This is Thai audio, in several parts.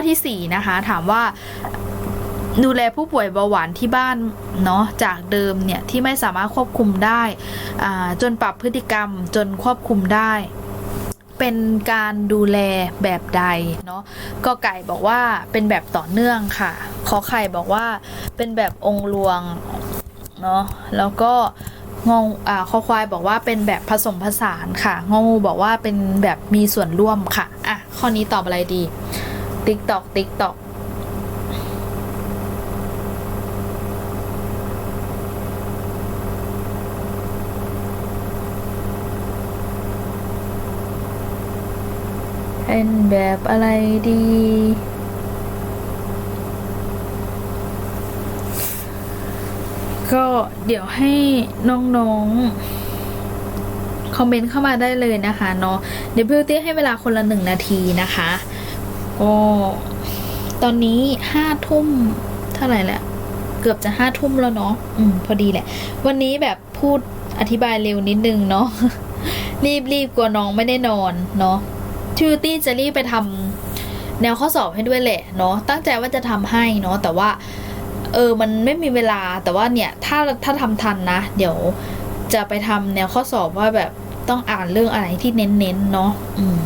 อที่ 4 นะคะ ถามว่าดูแลผู้ป่วยเบาหวานที่บ้านเนาะจากเดิมเนี่ยที่ไม่สามารถควบคุมได้จนปรับพฤติกรรมจนควบคุมได้ เป็นการดูแลแบบใดเนาะก็ไก่บอกว่าเป็นแบบต่อเนื่องค่ะขอไข่บอกว่าเป็นแบบองค์รวงเนาะแล้วก็งงอ่าคอควายบอกว่าเป็นแบบผสมผสานค่ะงองูบอกว่าเป็นแบบมีส่วนร่วมค่ะอะข้อนี้ตอบอะไรดี ติ๊กตอกติ๊กตอกเป็นแบบอะไรดี ก็เดี๋ยวให้น้องๆ คอมเมนต์เข้ามาได้เลยนะคะเนาะเดี๋ยวบิวตี้ให้เวลาคนละหนึ่งนาทีนะคะ ก็ตอนนี้ห้าทุ่มเท่าไหร่แหละเกือบจะห้าทุ่มแล้วเนาะอืมพอดีแหละ วันนี้แบบพูดอธิบายเร็วนิดนึงเนาะรีบรีบกลัวน้องไม่ได้นอนเนาะทิวตี้จะรีบไปทำแนวข้อสอบให้ด้วยแหละเนาะตั้งใจว่าจะทำให้เนาะแต่ว่า เออมันไม่มีเวลาแต่ว่าเนี่ย ถ้าถ้าทำทันนะ เดี๋ยวจะไปทำแนวข้อสอบว่าแบบต้องอ่านเรื่องอะไรที่เน้นๆเนาะอืม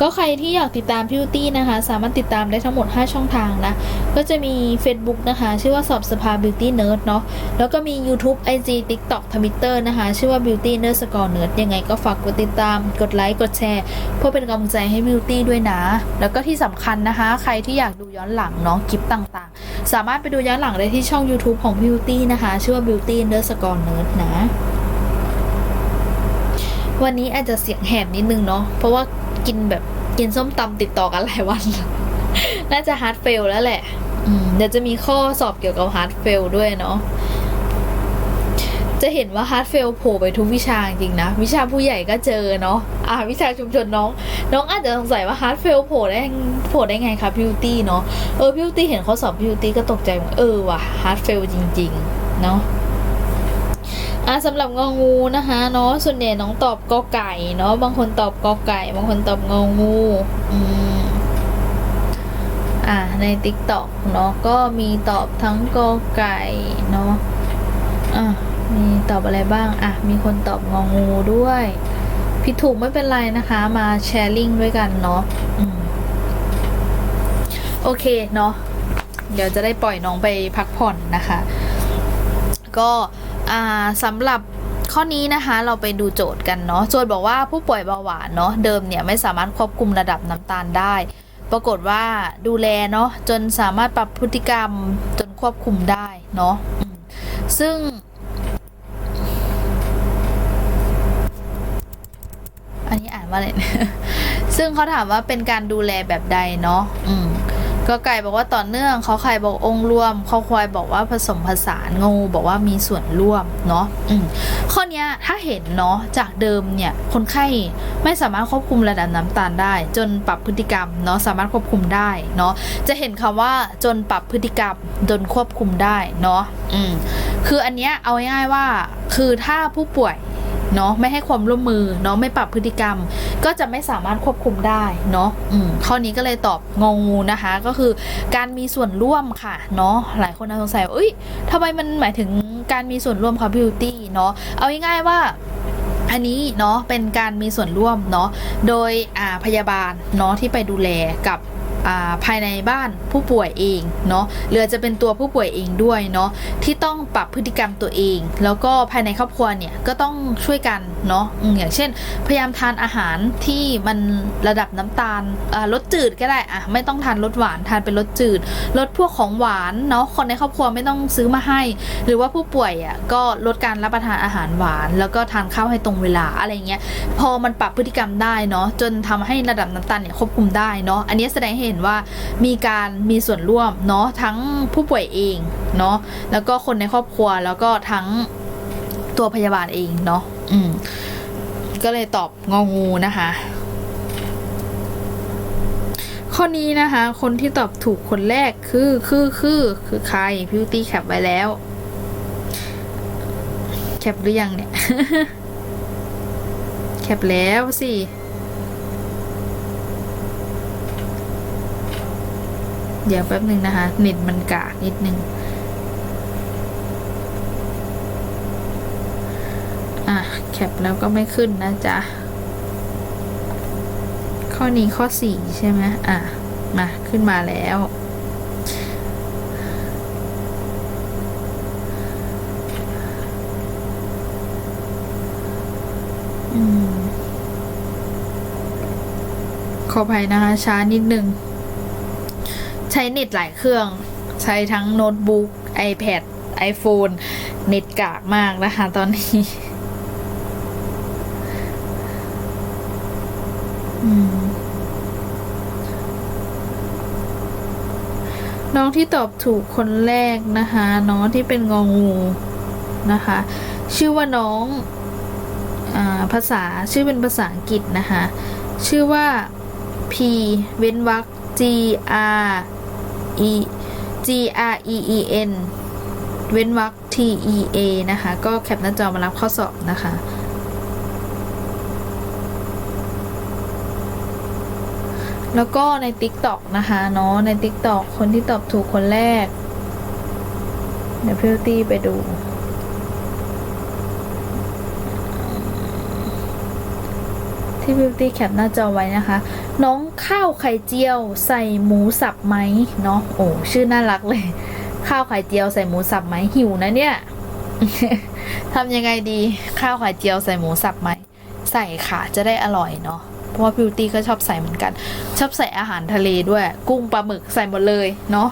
ก็ใครที่อยากติดตามพิวตี้นะคะ สามารถติดตามได้ทั้งหมด 5 ช่องทางนะ ก็จะมี Facebook นะคะ ชื่อว่าสอบสภา Beauty Nerd เนาะแล้วก็มี YouTube IG TikTok Twitter นะคะ ชื่อว่า Beauty Nerd Score Nerd ยังไงก็ฝากกดติดตาม กดไลค์ กดแชร์ เพื่อเป็นกำลังใจให้ Beauty ด้วยนะ แล้วก็ที่สำคัญนะคะ ใครที่อยากดูย้อนหลังเนาะคลิปต่างๆ สามารถไปดูย้อนหลังได้ที่ช่อง YouTube ของ Beauty นะคะ ชื่อว่า Beauty Nerd Score Nerd นะ วันนี้อาจจะเสียงแหบนิดนึงเนาะเพราะว่ากินแบบกินส้มตำติดต่อกันหลายวัน น่าจะฮาร์ดเฟลแล้วแหละเดี๋ยวจะมีข้อสอบเกี่ยวกับฮาร์ดเฟลด้วยเนาะจะเห็นว่าฮาร์ดเฟลโผล่ไปทุกวิชาจริงนะ วิชาผู้ใหญ่ก็เจอเนาะอ่าวิชาชุมชนน้อง น้องอาจจะสงสัยว่าฮาร์ดเฟลโผล่ได้โผล่ได้ไงคะพิวตี้เนาะเออพิวตี้เห็นข้อสอบพิวตี้ก็ตกใจเออว่ะฮาร์ดเฟลจริง ๆ เนาะ อะสำหรับงองูนะคะเนาะส่วนใหญ่น้องตอบกอไก่เนาะบางคนตอบกอไก่ บางคนตอบงองูอืมอะใน t ิ k t o k เนาะก็มีตอบทั้งกอไก่เนาะอะมีตอบอะไรบ้างอะมีคนตอบงองูด้วยผิดถูกไม่เป็นไรนะคะมาแชร์ลิงก์ด้วยกันเนาะอืมโอเคเนาะเดี๋ยวจะได้ปล่อยน้องไปพักผ่อนนะคะ ก็ สำหรับข้อนี้นะคะเราไปดูโจทย์กันเนาะโจทย์บอกว่าผู้ป่วยเบาหวานเนาะเดิมเนี่ยไม่สามารถควบคุมระดับน้ำตาลได้ ปรากฏว่าดูแลเนาะจนสามารถปรับพฤติกรรมจนควบคุมได้เนาะซึ่ง อันนี้อ่านว่าอะไรเนี่ยซึ่งเขาถามว่าเป็นการดูแลแบบใดเนาะอืม ก็ไก่บอกว่าต่อเนื่องเขาไข่บอกองค์รวมเขาควายบอกว่าผสมผสานงูบอกว่ามีส่วนร่วมเนาะอืมข้อนี้ถ้าเห็นเนาะจากเดิมเนี่ยคนไข้ไม่สามารถควบคุมระดับน้ำตาลได้ จนปรับพฤติกรรมเนาะสามารถควบคุมได้เนาะจะเห็นคำว่าจนปรับพฤติกรรมจนควบคุมได้เนาะอืมคืออันเนี้ยเอาง่ายๆว่าคือถ้าผู้ป่วย เนาะไม่ให้ความร่วมมือเนาะไม่ปรับพฤติกรรม ก็จะไม่สามารถควบคุมได้เนาะอืมข้อนี้ก็เลยตอบงองูนะคะ ก็คือการมีส่วนร่วมค่ะเนาะหลายคนอาจสงสัยว่าเอ้ยทำไมมันหมายถึงการมีส่วนร่วมค่ะบิวตี้เนาะเอาง่ายๆว่าอันนี้เนาะเป็นการมีส่วนร่วมเนาะโดยอ่าพยาบาลเนาะที่ไปดูแลกับ ภายในบ้านผู้ป่วยเองเนาะหรือจะเป็นตัวผู้ป่วยเองด้วยเนาะที่ต้องปรับพฤติกรรมตัวเอง แล้วก็ภายในครอบครัวเนี่ยก็ต้องช่วยกันเนาะอย่างเช่น พยายามทานอาหารที่มันระดับน้ำตาลอ่ารสจืดก็ได้อะไม่ต้องทานรสหวานทานเป็นรสจืดลดพวกของหวานเนาะคนในครอบครัวไม่ต้องซื้อมาให้ หรือว่าผู้ป่วยอะก็ลดการรับประทานอาหารหวาน แล้วก็ทานข้าวให้ตรงเวลาอะไรเงี้ยพอมันปรับพฤติกรรมได้เนาะจนทำให้ระดับน้ำตาลเนี่ยควบคุมได้เนาะอันนี้แสดงให้เห็นว่ามีการมีส่วนร่วมเนาะทั้งผู้ป่วยเองเนาะแล้วก็คนในครอบครัวแล้วก็ทั้งตัวพยาบาลเองเนาะอืมก็เลยตอบงองูนะคะ ข้อนี้นะคะ คนที่ตอบถูกคนแรกคือคือคือคือใครพิวตี้แคปไว้แล้ว แคปหรือยังเนี่ย แคปแล้วสิ เดี๋ยวแป๊บหนึ่งนะคะ เน็ตมันกากนิดนึงอะ แคปแล้วก็ไม่ขึ้นนะจ๊ะ ข้อนี้ข้อสี่ใช่ไหมอะ มา ขึ้นมาแล้วอืมขออภัยนะคะช้านิดนึง ใช้เน็ตหลายเครื่อง ใช้ทั้งโน้ตบุ๊ก iPad iPhone เน็ตกากมากนะคะตอนนี้น้องที่ตอบถูกคนแรกนะคะ น้องที่เป็นงองูนะคะ ชื่อว่าน้องอภาษาชื่อเป็นภาษาอังกฤษนะคะ ชื่อว่า P เว้นวรรค G R E G R E E N เว้นวรรค T E A นะคะ ก็แคปหน้าจอมารับข้อสอบนะคะแล้วก็ใน TikTok นะคะเนาะใน TikTok คนที่ตอบถูกคนแรก เดี๋ยวพี่ตี้ไปดู ที่บิวตี้แคปหน้าจอไว้นะคะ น้องข้าวไข่เจียวใส่หมูสับไหมเนาะโอ้ชื่อน่ารักเลย ข้าวไข่เจียวใส่หมูสับไหมหิวนะเนี่ยทำยังไงดีข้าวไข่เจียวใส่หมูสับไหมใส่ค่ะจะได้อร่อยเนาะเพราะว่าบิวตี้ก็ชอบใส่เหมือนกัน ชอบใส่อาหารทะเลด้วย กุ้งปลาหมึกใส่หมดเลยเนาะ